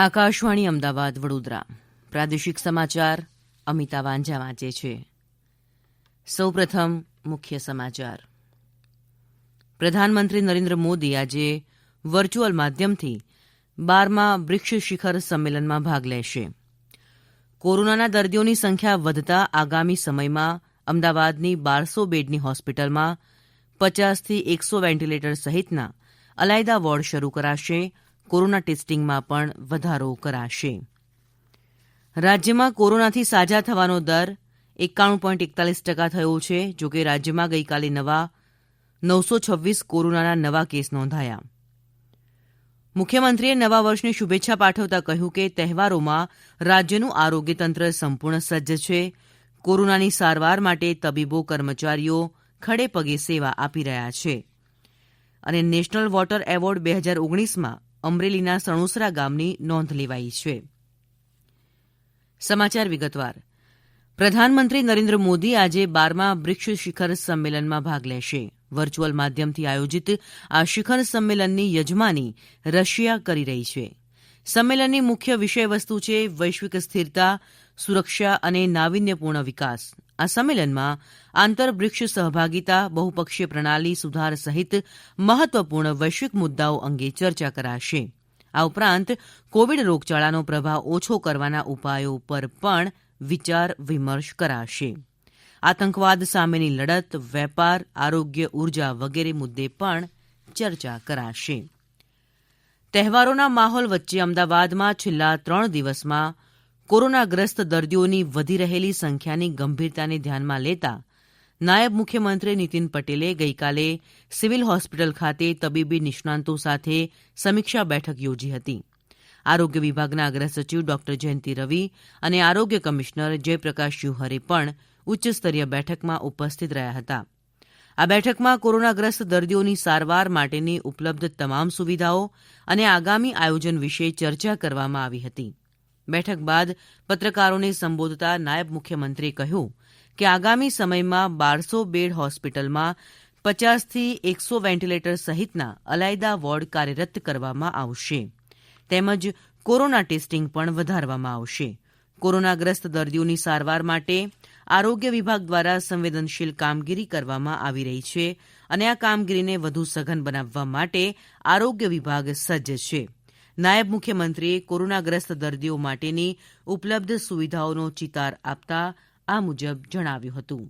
આકાશવાણી અમદાવાદ, વડોદરા. પ્રાદેશિક સમાચાર અમિતા વાંઝા વાંચે છે. સૌપ્રથમ મુખ્ય સમાચાર. પ્રધાનમંત્રી નરેન્દ્ર મોદી આજે વર્ચ્યુઅલ માધ્યમથી બારમા બ્રિક્સ શિખર સંમેલનમાં ભાગ લેશે. કોરોનાના દર્દીઓની સંખ્યા વધતા આગામી સમયમાં અમદાવાદની બારસો બેડની હોસ્પિટલમાં પચાસથી એકસો વેન્ટિલેટર સહિતના અલાયદા વોર્ડ શરૂ કરાશે. કોરોના ટેસ્ટિંગમાં પણ વધારો કરાશે. રાજ્યમાં કોરોનાથી સાજા થવાનો દર એકાણું પોઈન્ટ એકતાલીસ ટકા થયો છે, જોકે રાજ્યમાં ગઈકાલે નવા નવસો છવ્વીસ કોરોનાના નવા કેસ નોંધાયા. મુખ્યમંત્રીએ નવા વર્ષની શુભેચ્છા પાઠવતા કહ્યું કે તહેવારોમાં રાજ્યનું આરોગ્ય તંત્ર સંપૂર્ણ સજ્જ છે. કોરોનાની સારવાર માટે તબીબો, કર્મચારીઓ ખડે પગે સેવા આપી રહ્યા છે. અને નેશનલ વોટર એવોર્ડ બે હજાર ઓગણીસમાં અમરેલીના સણોસરા ગામની નોંધ લેવાઈ છે. સમાચાર વિગતવાર. પ્રધાનમંત્રી નરેન્દ્ર મોદી આજે બારમા બ્રિક્સ શિખર સંમેલનમાં ભાગ લેશે. વર્ચ્યુઅલ માધ્યમથી આયોજિત આ શિખર સંમેલનની યજમાની રશિયા કરી રહી છે. સંમેલનની મુખ્ય વિષયવસ્તુ છે વૈશ્વિક સ્થિરતા, સુરક્ષા અને નાવીન્યપૂર્ણ વિકાસ. આ સંમેલનમાં આંતર બ્રિક્સ સહભાગિતા, બહુપક્ષીય પ્રણાલી સુધાર સહિત મહત્વપૂર્ણ વૈશ્વિક મુદ્દાઓ અંગે ચર્ચા કરાશે. આ ઉપરાંત કોવિડ રોગચાળાનો પ્રભાવ ઓછો કરવાના ઉપાયો પર પણ વિચાર વિમર્શ કરાશે. આતંકવાદ સામેની લડત, વેપાર, આરોગ્ય, ઊર્જા વગેરે મુદ્દે પણ ચર્ચા કરાશે. તહેવારોના માહોલ વચ્ચે અમદાવાદમાં છેલ્લા ત્રણ દિવસમાં કોરોનાગ્રસ્ત દર્દીઓની વધી રહેલી સંખ્યાની ગંભીરતાને ધ્યાનમાં લેતા નાયબ મુખ્યમંત્રી નીતિન પટેલે ગઈકાલે સિવિલ હોસ્પિટલ ખાતે તબીબી નિષ્ણાંતો સાથે સમીક્ષા બેઠક યોજી હતી. આરોગ્ય વિભાગના અગ્રસચિવ ડોક્ટર જયંતિ રવિ અને આરોગ્ય કમિશનર જયપ્રકાશ શિવહરે પણ ઉચ્ચસ્તરીય બેઠકમાં ઉપસ્થિત રહ્યા હતા. આ બેઠકમાં કોરોનાગ્રસ્ત દર્દીઓની સારવાર માટેની ઉપલબ્ધ તમામ સુવિધાઓ અને આગામી આયોજન વિશે ચર્ચા કરવામાં આવી હતી. બેઠક બાદ પત્રકારોને સંબોધતા નાયબ મુખ્યમંત્રીએ કહ્યું કે આગામી સમયમાં બારસો બેડ હોસ્પિટલમાં પચાસથી એકસો વેન્ટીલેટર સહિતના અલાયદા વોર્ડ કાર્યરત કરવામાં આવશે. તેમજ કોરોના ટેસ્ટિંગ પણ વધારવામાં આવશે. કોરોનાગ્રસ્ત દર્દીઓની સારવાર માટે આરોગ્ય વિભાગ દ્વારા સંવેદનશીલ કામગીરી કરવામાં આવી રહી છે અને આ કામગીરીને વધુ સઘન બનાવવા માટે આરોગ્ય વિભાગ સજ્જ છે. નાયબ મુખ્યમંત્રીએ કોરોનાગ્રસ્ત દર્દીઓ માટેની ઉપલબ્ધ સુવિધાઓનો ચિતાર આપતા આ મુજબ જણાવ્યું હતું.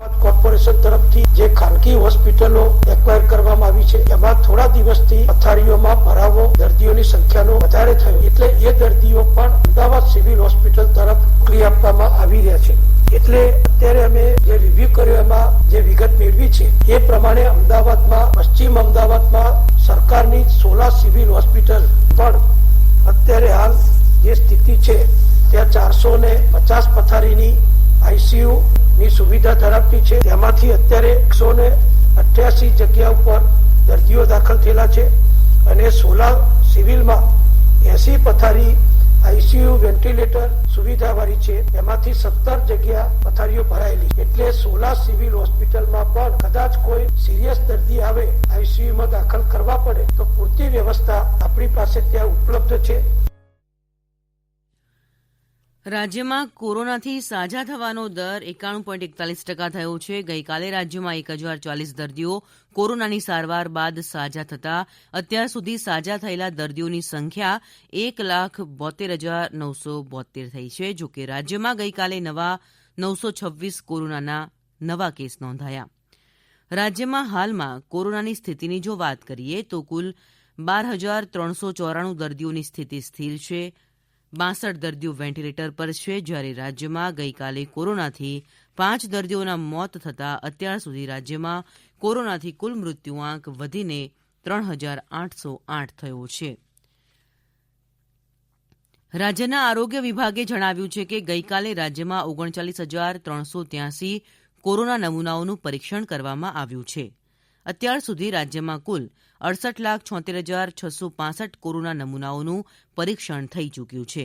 કોર્પોરેશન તરફથી જે ખાનગી હોસ્પિટલો એક્વાયર કરવામાં આવી છે, એમાં થોડા દિવસથી પથારીઓમાં ભરાવો, દર્દીઓની સંખ્યાનો વધારે થયો. એટલે એ દર્દીઓ પણ અમદાવાદ સિવિલ હોસ્પિટલ તરફ મોકલી આપવામાં આવી રહ્યા છે. એટલે અત્યારે અમે જે રિવ્યુ કર્યો, એમાં જે વિગત મેળવી છે, એ પ્રમાણે અમદાવાદમાં, પશ્ચિમ અમદાવાદમાં સરકારની સોલા સિવિલ હોસ્પિટલ પણ અત્યારે હાલ જે સ્થિતિ છે, ત્યાં ચારસો ને પચાસ પથારીની આઈસીયુ ની સુવિધા ધરાવતી છે. તેમાંથી અત્યારે એકસો ને અઠ્યાસી જગ્યા ઉપર દર્દીઓ દાખલ થયેલા છે અને સોલા સિવિલમાં એસી પથારી આઈસીયુ વેન્ટિલેટર સુવિધા વાળી છે. એમાંથી સત્તર જગ્યા પથારીઓ ભરાયેલી. એટલે સોલા સિવિલ હોસ્પિટલમાં પણ કદાચ કોઈ સિરિયસ દર્દી આવે આઈસીયુમાં દાખલ કરવા પડે, તો પૂરતી વ્યવસ્થા આપણી પાસે ત્યાં ઉપલબ્ધ છે. રાજ્યમાં કોરોનાથી સાજા થવાનો દર એકાણું પોઈન્ટ એકતાલીસ ટકા થયો છે. ગઈકાલે રાજ્યમાં એક હજાર ચાલીસ દર્દીઓ કોરોનાની સારવાર બાદ સાજા થતાં અત્યાર સુધી સાજા થયેલા દર્દીઓની સંખ્યા એક લાખ બોતેર હજાર નવસો બોતેર થઈ છે. જોકે રાજ્યમાં ગઈકાલે નવા નવસો છવ્વીસ કોરોનાના નવા કેસ નોંધાયા. રાજ્યમાં હાલમાં કોરોનાની સ્થિતિની જો વાત કરીએ તો કુલ બાર હજાર ત્રણસો ચોરાણું દર્દીઓની સ્થિતિ સ્થિર છે. બાસઠ દર્દીઓ વેન્ટીલેટર પર છે જ્યારે રાજ્યમાં ગઈકાલે કોરોનાથી પાંચ દર્દીઓના મોત થતાં અત્યાર સુધી રાજ્યમાં કોરોનાથી કુલ મૃત્યુઆંક વધીને ત્રણ હજાર આઠસો આઠ થયો છે. રાજ્યના આરોગ્ય વિભાગે જણાવ્યું છે કે ગઈકાલે રાજ્યમાં ઓગણચાલીસ હજાર ત્રણસો ત્યાંસી કોરોના નમૂનાઓનું પરીક્ષણ કરવામાં આવ્યું છે. અત્યાર સુધી રાજ્યમાં કુલ અડસઠ લાખ છોતેર હજાર છસો પાસઠ કોરોના નમૂનાઓનું પરીક્ષણ થઈ ચૂક્યું છે.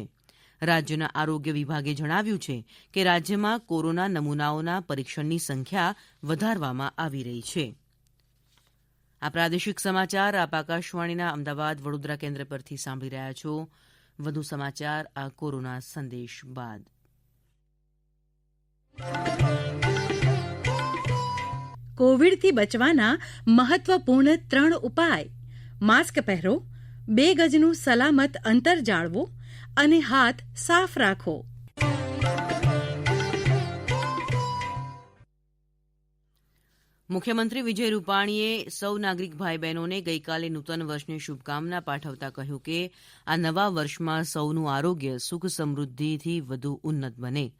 રાજ્યના આરોગ્ય વિભાગે જણાવ્યું છે કે રાજ્યમાં કોરોના નમૂનાઓના પરીક્ષણની સંખ્યા વધારવામાં આવી રહી છે. આ પ્રાદેશિક સમાચાર આપ આકાશવાણીના અમદાવાદ વડોદરા કેન્દ્ર પરથી સાંભળી રહ્યા છો. વધુ સમાચાર આ કોરોના સંદેશ બાદ. કોવિડથી બચવાના મહત્વપૂર્ણ ત્રણ ઉપાય. માસ્ક પહેરો, બે ગજનું સલામત અંતર જાળવો અને હાથ સાફ રાખો. મુખ્યમંત્રી વિજય રૂપાણીએ સૌ નાગરિક ભાઈ બહેનોને ગઈકાલે નૂતન વર્ષની શુભકામના પાઠવતા કહ્યું કે, આ નવા વર્ષમાં સૌનું આરોગ્ય સુખ સમૃદ્ધિથી વધુ ઉન્નત બને.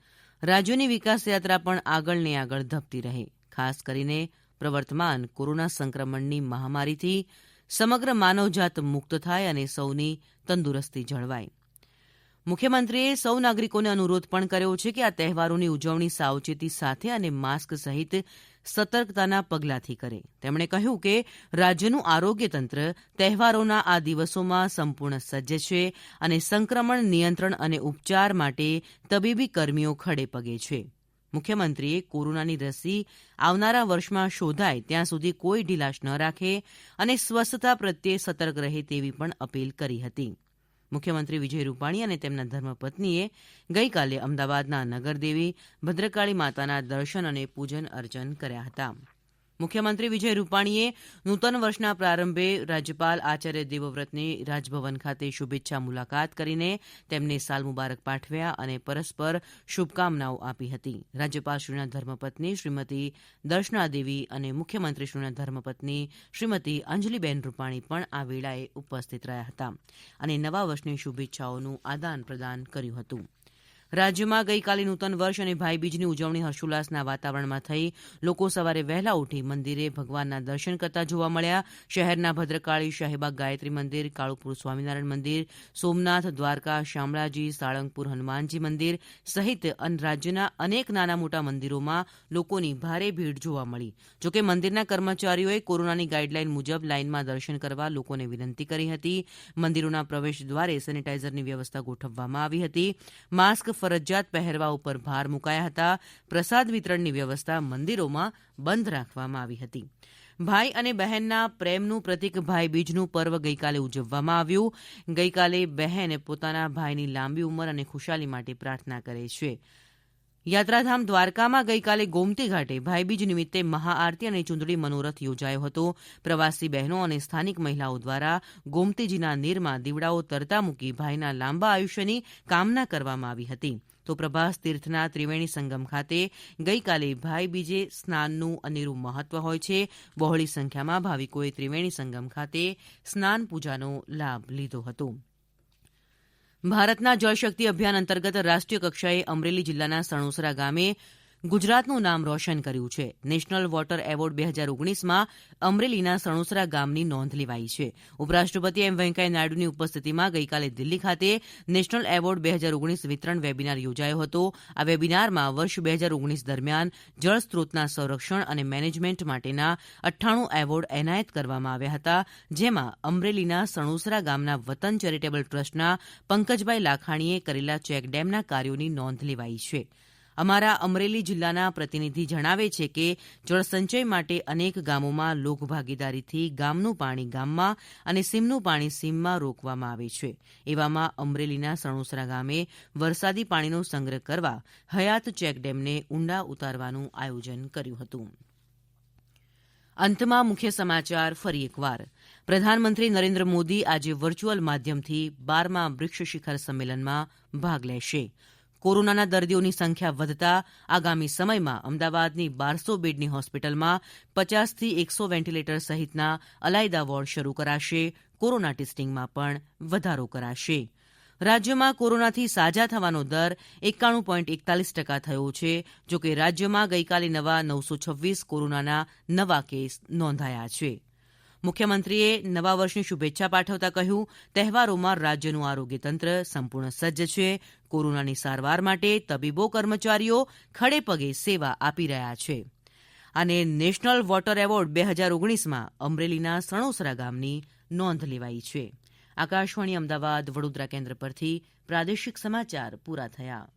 રાજ્યોની વિકાસ યાત્રા પણ આગળ ને આગળ ધપતી રહે. ખાસ કરીને પ્રવર્તમાન કોરોના સંક્રમણની મહામારીથી સમગ્ર માનવજાત મુક્ત થાય અને સૌની તંદુરસ્તી જળવાય. મુખ્યમંત્રીએ સૌ નાગરિકોને અનુરોધ પણ કર્યો છે કે આ તહેવારોની ઉજવણી સાવચેતી સાથે અને માસ્ક સહિત સતર્કતાના પગલાંથી કરે. તેમણે કહ્યું કે રાજ્યનું આરોગ્ય તંત્ર તહેવારોના આ દિવસોમાં સંપૂર્ણ સજ્જ છે અને સંક્રમણ નિયંત્રણ અને ઉપચાર માટે તબીબી કર્મીઓ ખડે પગે છે. મુખ્યમંત્રીએ કોરોનાની રસી આવનારા વર્ષમાં શોધાય ત્યાં સુધી કોઈ ઢીલાશ ન રાખે અને સ્વસ્થતા પ્રત્યે સતર્ક રહે તેવી પણ અપીલ કરી હતી. મુખ્યમંત્રી વિજય રૂપાણી અને તેમના ધર્મપત્નીએ ગઈકાલે અમદાવાદના નગરદેવી ભદ્રકાળી માતાના દર્શન અને પૂજન અર્ચન કર્યા હતા. મુખ્યમંત્રી વિજય રૂપાણીએ નૂતન વર્ષના પ્રારંભે રાજ્યપાલ આચાર્ય દેવવ્રતની રાજભવન ખાતે શુભેચ્છા મુલાકાત કરીને તેમને સાલ મુબારક પાઠવ્યા અને પરસ્પર શુભકામનાઓ આપી હતી. રાજ્યપાલશ્રીના ધર્મપત્ની શ્રીમતી દર્શનાદેવી અને મુખ્યમંત્રીશ્રીના ધર્મપત્ની શ્રીમતી અંજલિબેન રૂપાણી પણ આ વેળાએ ઉપસ્થિત રહ્યા હતા અને નવા વર્ષની શુભેચ્છાઓનું આદાન પ્રદાન કર્યું હતું. રાજ્યમાં ગઈકાલે નૂતન વર્ષ અને ભાઈબીજની ઉજવણી હર્ષોલ્લાસના વાતાવરણમાં થઈ. લોકો સવારે વહેલા ઉઠી મંદિરે ભગવાનના દર્શન કરતા જોવા મળ્યા. શહેરના ભદ્રકાળી શાહીબાગ ગાયત્રી મંદિર, કાળુપુર સ્વામિનારાયણ મંદિર, સોમનાથ, દ્વારકા, શામળાજી, સાળંગપુર હનુમાનજી મંદિર સહિત રાજ્યના અનેક નાના મોટા મંદિરોમાં લોકોની ભારે ભીડ જોવા મળી. જોકે મંદિરના કર્મચારીઓએ કોરોનાની ગાઈડલાઈન મુજબ લાઇનમાં દર્શન કરવા લોકોને વિનંતી કરી હતી. મંદિરોના પ્રવેશ દ્વારે સેનેટાઇઝરની વ્યવસ્થા ગોઠવવામાં આવી હતી. માસ્ક ફરજિયાત પહેરવા ઉપર ભાર મુકાયા હતા. પ્રસાદ વિતરણની વ્યવસ્થા મંદિરોમાં બંધ રાખવામાં આવી હતી. ભાઈ અને બહેનના પ્રેમનું પ્રતિક ભાઈ બીજનું પર્વ ગઈકાલે ઉજવવામાં આવ્યું. ગઈકાલે બહેન પોતાના ભાઈની લાંબી ઉંમર અને ખુશાલી માટે પ્રાર્થના કરે છે. યાત્રાધામ દ્વારકામાં ગઈકાલે ગોમતી ઘાટે ભાઈબીજ નિમિત્તે મહાઆરતી અને ચૂંદડી મનોરથ યોજાયો હતો. પ્રવાસી બહેનો અને સ્થાનિક મહિલાઓ દ્વારા ગોમતીજીના નીરમાં દીવડાઓ તરતા મૂકી ભાઈના લાંબા આયુષ્યની કામના કરવામાં આવી હતી. તો પ્રભાસ તીર્થના ત્રિવેણી સંગમ ખાતે ગઈકાલે ભાઈબીજે સ્નાનનું અનેરું મહત્વ હોય છે. બહોળી સંખ્યામાં ભાવિકોએ ત્રિવેણી સંગમ ખાતે સ્નાન પૂજાનો લાભ લીધો હતો. ભારતના જળશક્તિ અભિયાન અંતર્ગત રાષ્ટ્રીય કક્ષાએ અમરેલી જિલ્લાના સણોસરા ગામે ગુજરાતનું નામ રોશન કર્યું છે. નેશનલ વોટર એવોર્ડ બે હજાર ઓગણીસમાં અમરેલીના સણોસરા ગામની નોંધ લેવાઈ છે. ઉપરાષ્ટ્રપતિ એમ વેંકૈયા નાયડુની ઉપસ્થિતિમાં ગઈકાલે દિલ્હી ખાતે નેશનલ એવોર્ડ બે હજાર ઓગણીસ વિતરણ વેબિનાર યોજાયો હતો. આ વેબિનારમાં વર્ષ બે હજાર ઓગણીસ દરમિયાન જળ સ્ત્રોતના સંરક્ષણ અને મેનેજમેન્ટ માટેના અઠ્ઠાણું એવોર્ડ એનાયત કરવામાં આવ્યા હતા, જેમાં અમરેલીના સણોસરા ગામના વતન ચેરિટેબલ ટ્રસ્ટના પંકજભાઈ લાખાણીએ કરેલા ચેકડેમના કાર્યોની નોંધ લેવાઈ છે. અમારા અમરેલી જિલ્લાના પ્રતિનિધિ જણાવે છે કે જળસંચય માટે અનેક ગામોમાં લોકભાગીદારીથી ગામનું પાણી ગામમાં અને સીમનું પાણી સીમમાં રોકવામાં આવે છે. એવામાં અમરેલીના સણોસરા ગામે વરસાદી પાણીનો સંગ્રહ કરવા હયાત ચેકડેમને ઊંડા ઉતારવાનું આયોજન કર્યું હતું. અંતમાં મુખ્ય સમાચાર ફરી એકવાર. પ્રધાનમંત્રી નરેન્દ્ર મોદી આજે વર્ચ્યુઅલ માધ્યમથી બારમા બ્રિક્સ શિખર સંમેલનમાં ભાગ લેશે. કોરોનાના દર્દીઓની સંખ્યા વધતા આગામી સમયમાં અમદાવાદની બારસો બેડની હોસ્પિટલમાં પચાસથી એકસો વેન્ટિલેટર સહિતના અલાયદા વોર્ડ શરૂ કરાશે. કોરોના ટેસ્ટિંગમાં પણ વધારો કરાશે. રાજ્યમાં કોરોનાથી સાજા થવાનો દર એકાણું પોઈન્ટ એકતાલીસ ટકા થયો છે, જોકે રાજ્યમાં ગઈકાલે નવા નવસો છવ્વીસ કોરોનાના નવા કેસ નોંધાયા છે. મુખ્યમંત્રીએ નવા વર્ષની શુભેચ્છા પાઠવતા કહ્યું, તહેવારોમાં રાજ્યનું આરોગ્ય તંત્ર સંપૂર્ણ સજ્જ છે. કોરોનાની સારવાર માટે તબીબો, કર્મચારીઓ ખડેપગે સેવા આપી રહ્યા છે. અને નેશનલ વોટર એવોર્ડ બે હજાર ઓગણીસમાં અમરેલીના સણોસરા ગામની નોંધ લેવાઈ છે. આકાશવાણી અમદાવાદ વડોદરા કેન્દ્ર પરથી પ્રાદેશિક સમાચાર પૂરા થયા.